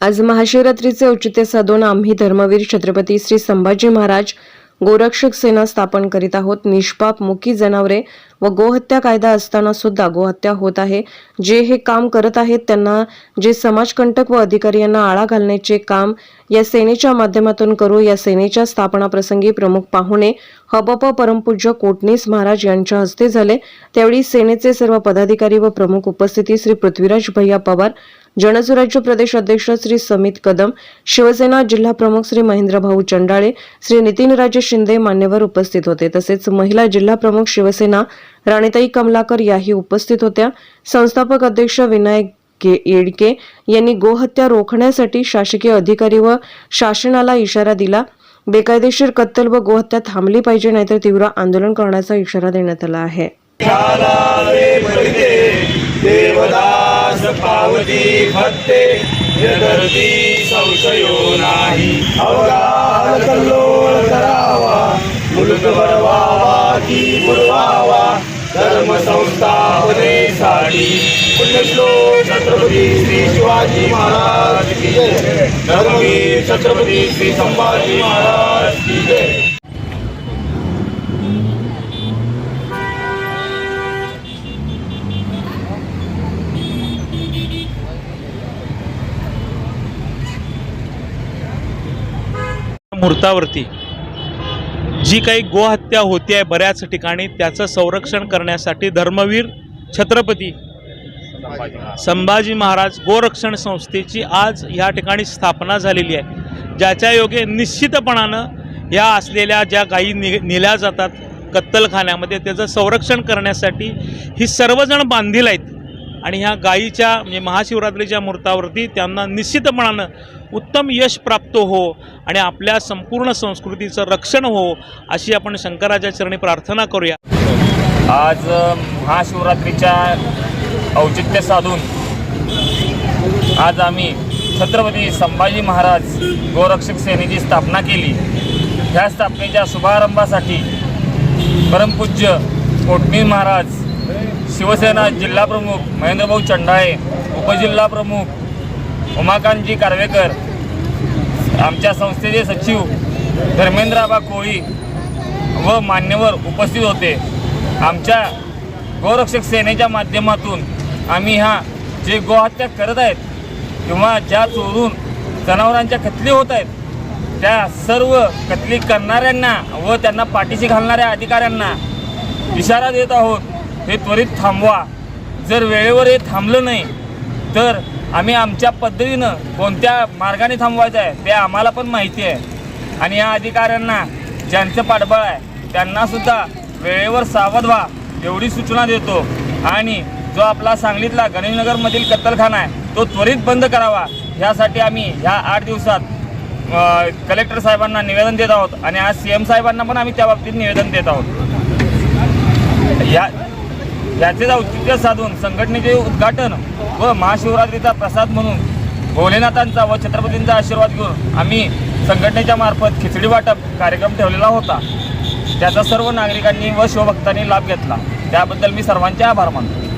आज महाशिवरात्रीचे औचित्य साधून आम्ही धर्मवीर छत्रपती श्री संभाजी महाराज गोरक्षक सेना स्थापन करीत आहोत. निष्पाप मुकी जनावरे व गोहत्या कायदा असताना सुद्धा गोहत्या होत आहे. जे हे काम करत आहेत त्यांना जे समाजकंटक व अधिकारी यांना आळा घालण्याचे काम या सेनेच्या माध्यमातून करू या सेनेच्या स्थापना प्रसंगी प्रमुख पाहुणे हबप परमपूज्य कोटणीस महाराज यांच्या हस्ते झाले. त्यावेळी सेनेचे सर्व पदाधिकारी व प्रमुख उपस्थिती श्री पृथ्वीराज भैया पवार जनसुराज्य प्रदेश अध्यक्ष श्री समित कदम शिवसेना जिल्हा प्रमुख श्री महेंद्रभाऊ चंडाळे श्री नितीनराजे शिंदे मान्यवर उपस्थित होते. तसेच महिला जिल्हा प्रमुख शिवसेना राणीताई कमलाकर याही उपस्थित होत्या. संस्थापक अध्यक्ष विनायक येडके यांनी गोहत्या रोखण्यासाठी शासकीय अधिकारी व शासनाला इशारा दिला. बेकायदेशीर कत्तल व गोहत्या थांबली पाहिजे नाहीतर तीव्र आंदोलन करण्याचा इशारा देण्यात आला आहे. देवदास पावती भक्ते जगती संशयो नाही. अवगाहन कल्लोळ करावा. मुलुक बळवावा की बुडवावा धर्म संस्थापनेसाठी पुण्यश्लोक छत्रपती श्री शिवाजी महाराज की जय. धर्मवीर छत्रपती श्री संभाजी महाराज की जय. मुहूर्तावरती जी काही गोहत्या होती आहे बऱ्याच ठिकाणी त्याचं संरक्षण करण्यासाठी धर्मवीर छत्रपती संभाजी महाराज गोरक्षण संस्थेची आज या ठिकाणी स्थापना झालेली आहे. ज्याच्या योगे निश्चितपणानं या असलेल्या ज्या गायी नि नेल्या जातात कत्तलखान्यामध्ये त्याचं संरक्षण करण्यासाठी ही सर्वजण बांधील आहेत. आणि ह्या गायीच्या म्हणजे महाशिवरात्रीच्या मुहूर्तावरती त्यांना निश्चितपणानं उत्तम यश प्राप्त हो आणि आपल्या संपूर्ण संस्कृतीचं रक्षण हो अशी आपण शंकराच्या चरणी प्रार्थना करूया. आज महाशिवरात्रीच्या औचित्य साधून आज आम्ही छत्रपती संभाजी महाराज गोरक्षक सेनेची स्थापना केली. ह्या स्थापनेच्या शुभारंभासाठी परमपूज्य कोटणी महाराज शिवसेना जिल्हाप्रमुख महेंद्रभाऊ चंडाळे उपजिल्हाप्रमुख उमाकांतजी कारवेकर आमच्या संस्थेचे सचिव धर्मेंद्राबा कोळी व मान्यवर उपस्थित होते. आमच्या गोरक्षक सेनेच्या माध्यमातून आम्ही ह्या जे गोहत्या करत आहेत किंवा ज्या चोरून जनावरांच्या कत्ली होत आहेत त्या सर्व कत्ली करणाऱ्यांना व त्यांना पाठीशी घालणाऱ्या अधिकाऱ्यांना इशारा देत आहोत हे त्वरित थांबवा. जर वेळेवर हे थांबलं नाही तर आम्ही आमच्या पद्धतीनं कोणत्या मार्गाने थांबवायचं आहे ते आम्हाला पण माहिती आहे. आणि या अधिकाऱ्यांना ज्यांचं पाठबळ आहे त्यांनासुद्धा वेळेवर सावध व्हा एवढी सूचना देतो. आणि जो आपला सांगलीतला गणेशनगरमधील कत्तलखाना आहे तो त्वरित बंद करावा. ह्यासाठी आम्ही ह्या आठ दिवसात कलेक्टर साहेबांना निवेदन देत आहोत. आणि आज सी एम साहेबांना पण आम्ही त्या बाबतीत निवेदन देत आहोत. या याचेच औचित्य साधून संघटनेचे उद्घाटन व महाशिवरात्रीचा प्रसाद म्हणून भोलेनाथांचा व छत्रपतींचा आशीर्वाद घेऊन आम्ही संघटनेच्या मार्फत खिचडी वाटप कार्यक्रम ठेवलेला होता. त्याचा सर्व नागरिकांनी व शिवभक्तांनी लाभ घेतला. त्याबद्दल मी सर्वांचे आभार मानतो.